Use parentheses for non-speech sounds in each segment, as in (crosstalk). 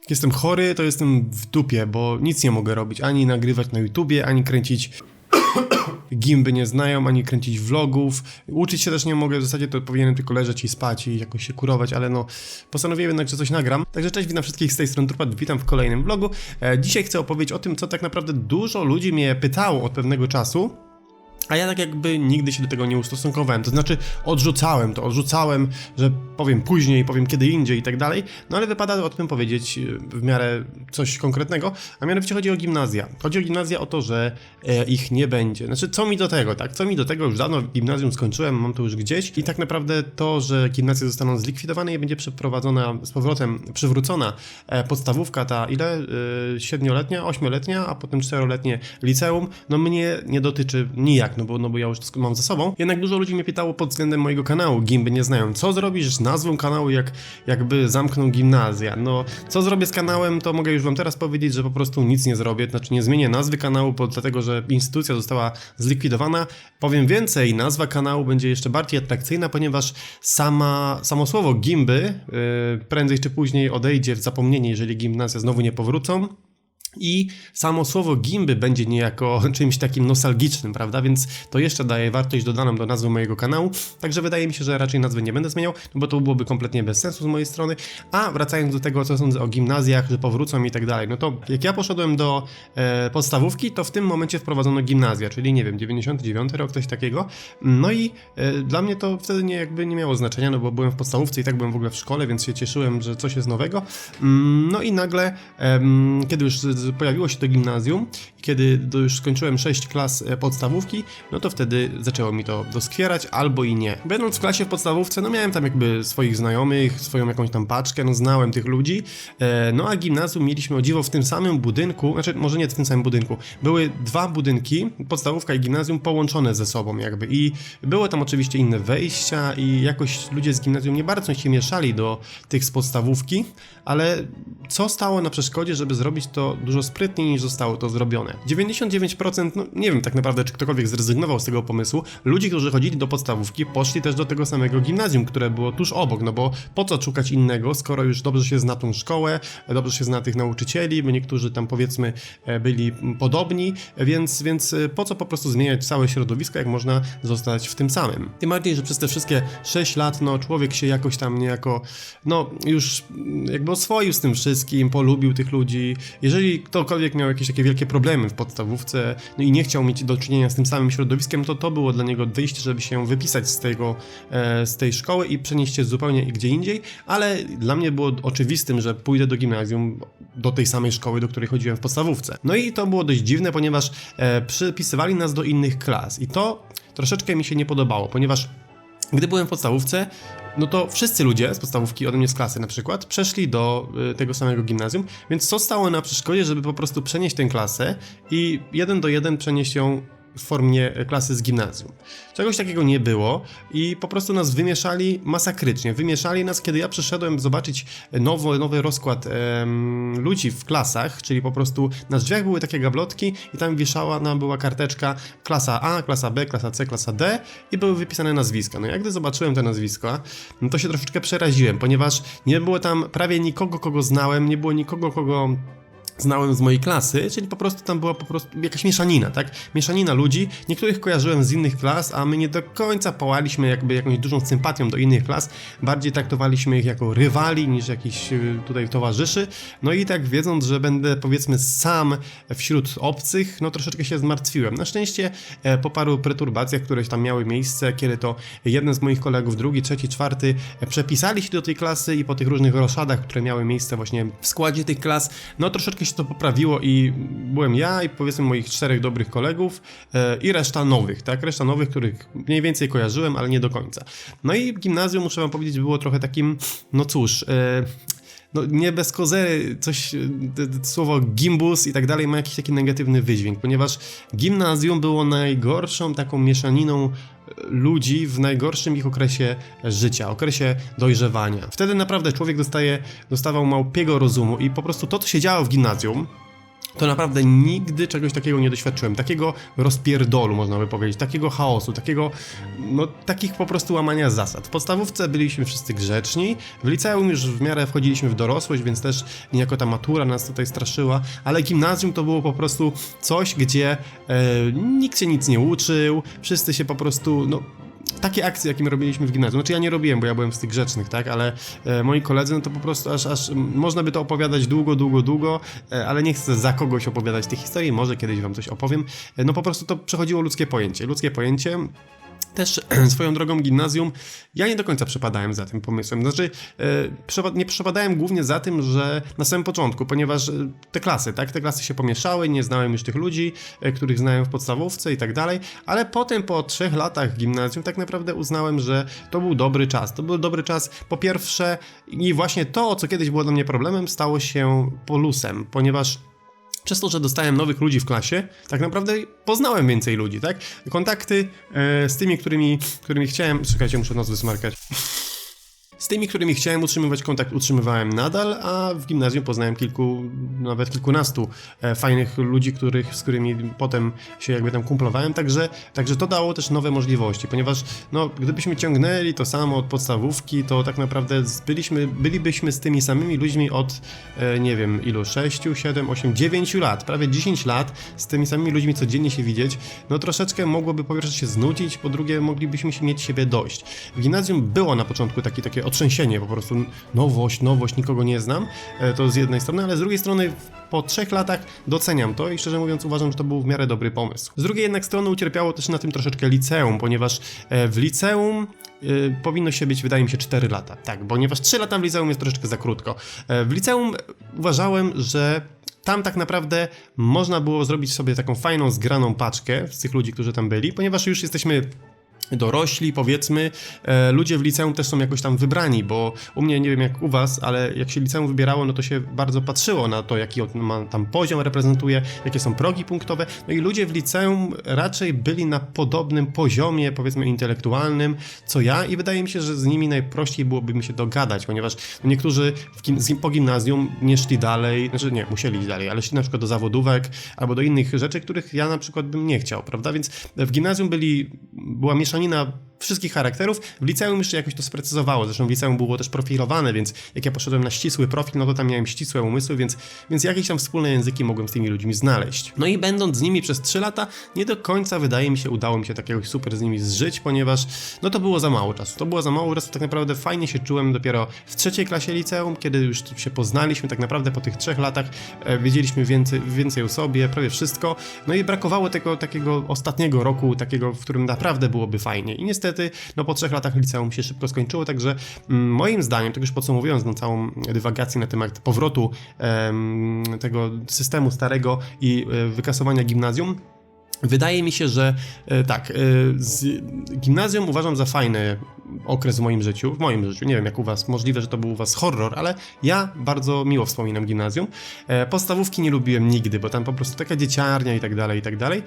Jak (coughs) jestem chory, to jestem w dupie, bo nic nie mogę robić. Ani nagrywać na YouTubie, ani kręcić (coughs) gimby nie znają, ani kręcić vlogów. Uczyć się też nie mogę, w zasadzie to powinienem tylko leżeć i spać i jakoś się kurować, ale no postanowiłem jednak, że coś nagram. Także cześć, witam wszystkich z tej strony Trupat, witam w kolejnym vlogu. E, dzisiaj chcę opowiedzieć o tym, co tak naprawdę dużo ludzi mnie pytało od pewnego czasu. A ja tak jakby nigdy się do tego nie ustosunkowałem, to znaczy odrzucałem to, odrzucałem, że powiem później, powiem kiedy indziej i tak dalej, no ale wypada o tym powiedzieć e, w miarę coś konkretnego, a mianowicie chodzi o gimnazja. Chodzi o gimnazja o to, że e, ich nie będzie. Znaczy, co mi do tego, tak? Co mi do tego, już dawno gimnazjum skończyłem, mam to już gdzieś i tak naprawdę to, że gimnazje zostaną zlikwidowane i będzie przeprowadzona z powrotem, przywrócona e, podstawówka ta, ile? E, siedmioletnia, ośmioletnia, a potem czteroletnie liceum, no mnie nie dotyczy nijak, no bo, no bo ja już to mam za sobą. Jednak dużo ludzi mnie pytało pod względem mojego kanału, gimby nie znają. Co zrobisz z nazwą kanału, jak jakby zamkną gimnazja? No, co zrobię z kanałem, to mogę już wam teraz powiedzieć, że po prostu nic nie zrobię, znaczy nie zmienię nazwy kanału, bo, dlatego że instytucja została zlikwidowana. Powiem więcej, nazwa kanału będzie jeszcze bardziej atrakcyjna, ponieważ sama, samo słowo gimby yy, prędzej czy później odejdzie w zapomnienie, jeżeli gimnazja znowu nie powrócą. I samo słowo gimby będzie niejako (laughs) czymś takim nostalgicznym, prawda? Więc to jeszcze daje wartość dodaną do nazwy mojego kanału. Także wydaje mi się, że raczej nazwy nie będę zmieniał, no bo to byłoby kompletnie bez sensu z mojej strony. A wracając do tego, co sądzę o gimnazjach, że powrócą i tak dalej, no to jak ja poszedłem do e, podstawówki, to w tym momencie wprowadzono gimnazja, czyli nie wiem, 99 rok, coś takiego. No i e, dla mnie to wtedy nie, jakby nie miało znaczenia, no bo byłem w podstawówce i tak byłem w ogóle w szkole, więc się cieszyłem, że coś jest nowego. Mm, No i nagle, em, kiedy już pojawiło się to gimnazjum, i kiedy już skończyłem 6 klas e, podstawówki, no to wtedy zaczęło mi to doskwierać, albo i nie. Będąc w klasie w podstawówce, no miałem tam jakby swoich znajomych, swoją jakąś tam paczkę, no znałem tych ludzi, e, no a gimnazjum mieliśmy o dziwo w tym samym budynku, znaczy może nie w tym samym budynku, były dwa budynki, podstawówka i gimnazjum połączone ze sobą jakby i były tam oczywiście inne wejścia i jakoś ludzie z gimnazjum nie bardzo się mieszali do tych z podstawówki, ale co stało na przeszkodzie, żeby zrobić to dużo sprytniej niż zostało to zrobione? 99%, no nie wiem tak naprawdę, czy ktokolwiek zrezygnował z tego pomysłu, ludzi, którzy chodzili do podstawówki, poszli też do tego samego gimnazjum, które było tuż obok, no bo po co szukać innego, skoro już dobrze się zna tą szkołę, dobrze się zna tych nauczycieli, niektórzy tam powiedzmy e, byli podobni, więc, więc e, po co po prostu zmieniać całe środowisko, jak można zostać w tym samym? Tym bardziej, że przez te wszystkie 6 lat, no człowiek się jakoś tam niejako, no już mm, jakby oswoił z tym wszystkim, polubił tych ludzi. Jeżeli ktokolwiek miał jakieś takie wielkie problemy w podstawówce, no i nie chciał mieć do czynienia z tym samym środowiskiem, to to było dla niego wyjście, żeby się wypisać z tego, e, z tej szkoły i przenieść się zupełnie gdzie indziej, ale dla mnie było oczywistym, że pójdę do gimnazjum, do tej samej szkoły, do której chodziłem w podstawówce. No i to było dość dziwne, ponieważ e, przypisywali nas do innych klas i to troszeczkę mi się nie podobało, ponieważ gdy byłem w podstawówce, no to wszyscy ludzie z podstawówki, ode mnie z klasy na przykład, przeszli do y, tego samego gimnazjum, więc co stało na przeszkodzie, żeby po prostu przenieść tę klasę i jeden do jeden przenieść ją w formie klasy z gimnazjum. Czegoś takiego nie było i po prostu nas wymieszali masakrycznie. Wymieszali nas, kiedy ja przyszedłem zobaczyć nowy, nowy rozkład em, ludzi w klasach, czyli po prostu na drzwiach były takie gablotki i tam wieszała nam była karteczka klasa A, klasa B, klasa C, klasa D i były wypisane nazwiska. No jak gdy zobaczyłem te nazwiska, no to się troszeczkę przeraziłem, ponieważ nie było tam prawie nikogo, kogo znałem, nie było nikogo, kogo znałem z mojej klasy, czyli po prostu tam była po prostu jakaś mieszanina, tak? Mieszanina ludzi, niektórych kojarzyłem z innych klas, a my nie do końca pałaliśmy jakby jakąś dużą sympatią do innych klas, bardziej traktowaliśmy ich jako rywali niż jakiś y, tutaj towarzyszy, no i tak wiedząc, że będę powiedzmy sam wśród obcych, no troszeczkę się zmartwiłem. Na szczęście e, po paru perturbacjach, które tam miały miejsce, kiedy to jeden z moich kolegów, drugi, trzeci, czwarty, e, przepisali się do tej klasy i po tych różnych roszadach, które miały miejsce właśnie w składzie tych klas, no troszeczkę się to poprawiło i byłem ja i powiedzmy moich czterech dobrych kolegów e, i reszta nowych, tak? Reszta nowych, których mniej więcej kojarzyłem, ale nie do końca. No i gimnazjum, muszę wam powiedzieć, było trochę takim, no cóż... E, no nie bez kozery, coś, słowo gimbus i tak dalej ma jakiś taki negatywny wydźwięk, ponieważ gimnazjum było najgorszą taką mieszaniną e, ludzi w najgorszym ich okresie życia, okresie dojrzewania. Wtedy naprawdę człowiek dostaje, dostawał małpiego rozumu i po prostu to, co się działo w gimnazjum, to naprawdę nigdy czegoś takiego nie doświadczyłem. Takiego rozpierdolu, można by powiedzieć, takiego chaosu, takiego, no, takich po prostu łamania zasad. W podstawówce byliśmy wszyscy grzeczni, w liceum już w miarę wchodziliśmy w dorosłość, więc też niejako ta matura nas tutaj straszyła, ale gimnazjum to było po prostu coś, gdzie e, nikt się nic nie uczył, wszyscy się po prostu, no, takie akcje, jakie my robiliśmy w gimnazjum. Znaczy ja nie robiłem, bo ja byłem z tych grzecznych, tak, ale e, moi koledzy, no to po prostu aż, aż można by to opowiadać długo, długo, długo, e, ale nie chcę za kogoś opowiadać tej historii, może kiedyś wam coś opowiem. E, no po prostu to przechodziło ludzkie pojęcie. Ludzkie pojęcie też (clears throat) swoją drogą gimnazjum, ja nie do końca przepadałem za tym pomysłem. Znaczy, e, nie przepadałem głównie za tym, że na samym początku, ponieważ e, te klasy, tak, te klasy się pomieszały, nie znałem już tych ludzi, e, których znałem w podstawówce i tak dalej, ale potem po trzech latach gimnazjum tak naprawdę uznałem, że to był dobry czas. To był dobry czas, po pierwsze, i właśnie to, co kiedyś było dla mnie problemem, stało się polusem, ponieważ przez to, że dostałem nowych ludzi w klasie, tak naprawdę poznałem więcej ludzi, tak? Kontakty e, z tymi, którymi, którymi chciałem. Czekajcie, muszę nos wysmarkać. Z tymi, którymi chciałem utrzymywać kontakt, utrzymywałem nadal, a w gimnazjum poznałem kilku, nawet kilkunastu e, fajnych ludzi, których, z którymi potem się jakby tam kumplowałem, także, także to dało też nowe możliwości, ponieważ no, gdybyśmy ciągnęli to samo od podstawówki, to tak naprawdę byliśmy, bylibyśmy z tymi samymi ludźmi od, e, nie wiem, ilu, 6, 7, 8, 9 lat, prawie 10 lat z tymi samymi ludźmi codziennie się widzieć, no troszeczkę mogłoby po pierwsze się znudzić, po drugie moglibyśmy się mieć siebie dość. W gimnazjum było na początku taki, takie otrzęsienie, po prostu nowość, nowość, nikogo nie znam, e, to z jednej strony, ale z drugiej strony po trzech latach doceniam to i szczerze mówiąc uważam, że to był w miarę dobry pomysł. Z drugiej jednak strony ucierpiało też na tym troszeczkę liceum, ponieważ e, w liceum y, powinno się być, wydaje mi się, 4 lata. Tak, ponieważ 3 lata w liceum jest troszeczkę za krótko. E, w liceum uważałem, że tam tak naprawdę można było zrobić sobie taką fajną, zgraną paczkę z tych ludzi, którzy tam byli, ponieważ już jesteśmy dorośli, powiedzmy, e, ludzie w liceum też są jakoś tam wybrani, bo u mnie, nie wiem jak u was, ale jak się liceum wybierało, no to się bardzo patrzyło na to, jaki on ma tam poziom reprezentuje, jakie są progi punktowe, no i ludzie w liceum raczej byli na podobnym poziomie, powiedzmy, intelektualnym, co ja i wydaje mi się, że z nimi najprościej byłoby mi się dogadać, ponieważ niektórzy z- po gimnazjum nie szli dalej, znaczy nie, musieli iść dalej, ale szli na przykład do zawodówek albo do innych rzeczy, których ja na przykład bym nie chciał, prawda, więc w gimnazjum byli, była mieszanina wszystkich charakterów, w liceum jeszcze jakoś to sprecyzowało, zresztą w liceum było też profilowane, więc jak ja poszedłem na ścisły profil, no to tam miałem ścisłe umysły, więc, więc jakieś tam wspólne języki mogłem z tymi ludźmi znaleźć. No i będąc z nimi przez 3 lata, nie do końca wydaje mi się, udało mi się takiego super z nimi zżyć, ponieważ no to było za mało czasu. To było za mało czasu, tak naprawdę fajnie się czułem dopiero w trzeciej klasie liceum, kiedy już się poznaliśmy, tak naprawdę po tych trzech latach e, wiedzieliśmy więcej, więcej o sobie, prawie wszystko, no i brakowało tego takiego ostatniego roku, takiego, w którym naprawdę byłoby fajnie. I niestety, no po trzech latach liceum się szybko skończyło, także mm, moim zdaniem, tak już podsumowując tą całą dywagację na temat powrotu em, tego systemu starego i e, wykasowania gimnazjum, Wydaje mi się, że e, tak, e, z gimnazjum uważam za fajny okres w moim życiu, w moim życiu, nie wiem jak u was, możliwe, że to był u was horror, ale ja bardzo miło wspominam gimnazjum. E, podstawówki nie lubiłem nigdy, bo tam po prostu taka dzieciarnia i tak dalej, i tak dalej.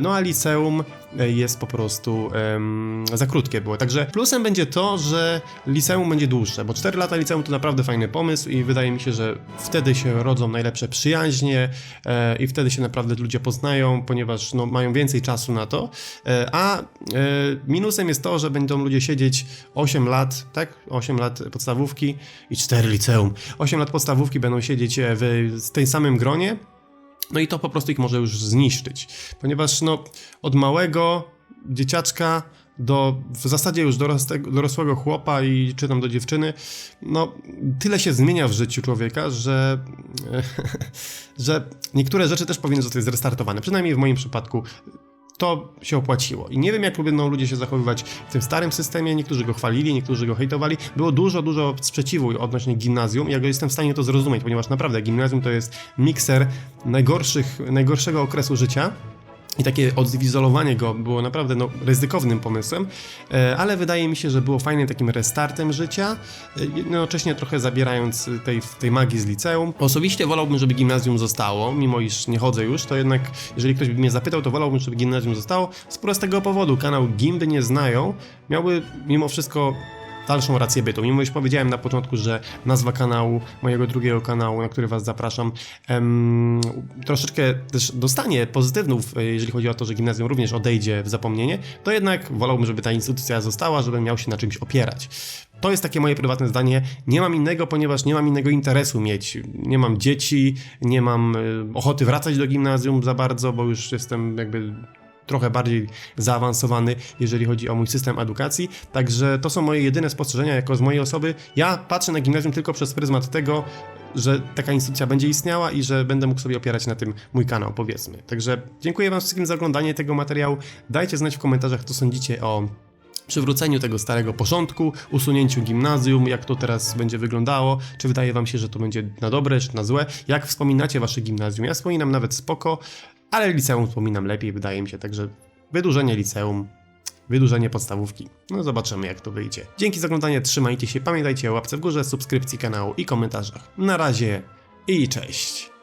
No a liceum jest po prostu em, za krótkie było, także plusem będzie to, że liceum będzie dłuższe, bo 4 lata liceum to naprawdę fajny pomysł i wydaje mi się, że wtedy się rodzą najlepsze przyjaźnie i wtedy się naprawdę ludzie poznają, ponieważ no, mają więcej czasu na to, e, a e, minusem jest to, że będą ludzie siedzieć 8 lat, tak? 8 lat podstawówki i 4 liceum. 8 lat podstawówki będą siedzieć e, w, tej samym gronie, no i to po prostu ich może już zniszczyć, ponieważ no, od małego dzieciaczka do w zasadzie już dorosłego, dorosłego chłopa i czy tam do dziewczyny, no tyle się zmienia w życiu człowieka, że, (laughs) że niektóre rzeczy też powinny zostać zrestartowane. Przynajmniej w moim przypadku to się opłaciło. I nie wiem, jak będą ludzie się zachowywać w tym starym systemie. Niektórzy go chwalili, niektórzy go hejtowali. Było dużo, dużo sprzeciwu odnośnie gimnazjum. Ja go jestem w stanie to zrozumieć, ponieważ naprawdę gimnazjum to jest mikser najgorszych, najgorszego okresu życia. I takie odizolowanie go było naprawdę no, ryzykownym pomysłem, e, ale wydaje mi się, że było fajnym takim restartem życia, e, jednocześnie trochę zabierając tej, tej magii z liceum. Osobiście wolałbym, żeby gimnazjum zostało, mimo iż nie chodzę już, to jednak jeżeli ktoś by mnie zapytał, to wolałbym, żeby gimnazjum zostało z prostego powodu. Kanał Gimby nie znają, miałby mimo wszystko dalszą rację bytu. Mimo już powiedziałem na początku, że nazwa kanału, mojego drugiego kanału, na który Was zapraszam, em, troszeczkę też dostanie pozytywów, e, jeżeli chodzi o to, że gimnazjum również odejdzie w zapomnienie, to jednak wolałbym, żeby ta instytucja została, żebym miał się na czymś opierać. To jest takie moje prywatne zdanie. Nie mam innego, ponieważ nie mam innego interesu mieć. Nie mam dzieci, nie mam y, ochoty wracać do gimnazjum za bardzo, bo już jestem jakby trochę bardziej zaawansowany, jeżeli chodzi o mój system edukacji. Także to są moje jedyne spostrzeżenia jako z mojej osoby. Ja patrzę na gimnazjum tylko przez pryzmat tego, że taka instytucja będzie istniała i że będę mógł sobie opierać na tym mój kanał, powiedzmy. Także dziękuję Wam wszystkim za oglądanie tego materiału. Dajcie znać w komentarzach, co sądzicie o przywróceniu tego starego porządku, usunięciu gimnazjum, jak to teraz będzie wyglądało, czy wydaje wam się, że to będzie na dobre, czy na złe, jak wspominacie wasze gimnazjum. Ja wspominam nawet spoko, ale liceum wspominam lepiej, wydaje mi się, także wydłużenie liceum, wydłużenie podstawówki. No zobaczymy jak to wyjdzie. Dzięki za oglądanie, trzymajcie się, pamiętajcie o łapce w górze, subskrypcji kanału i komentarzach. Na razie i cześć!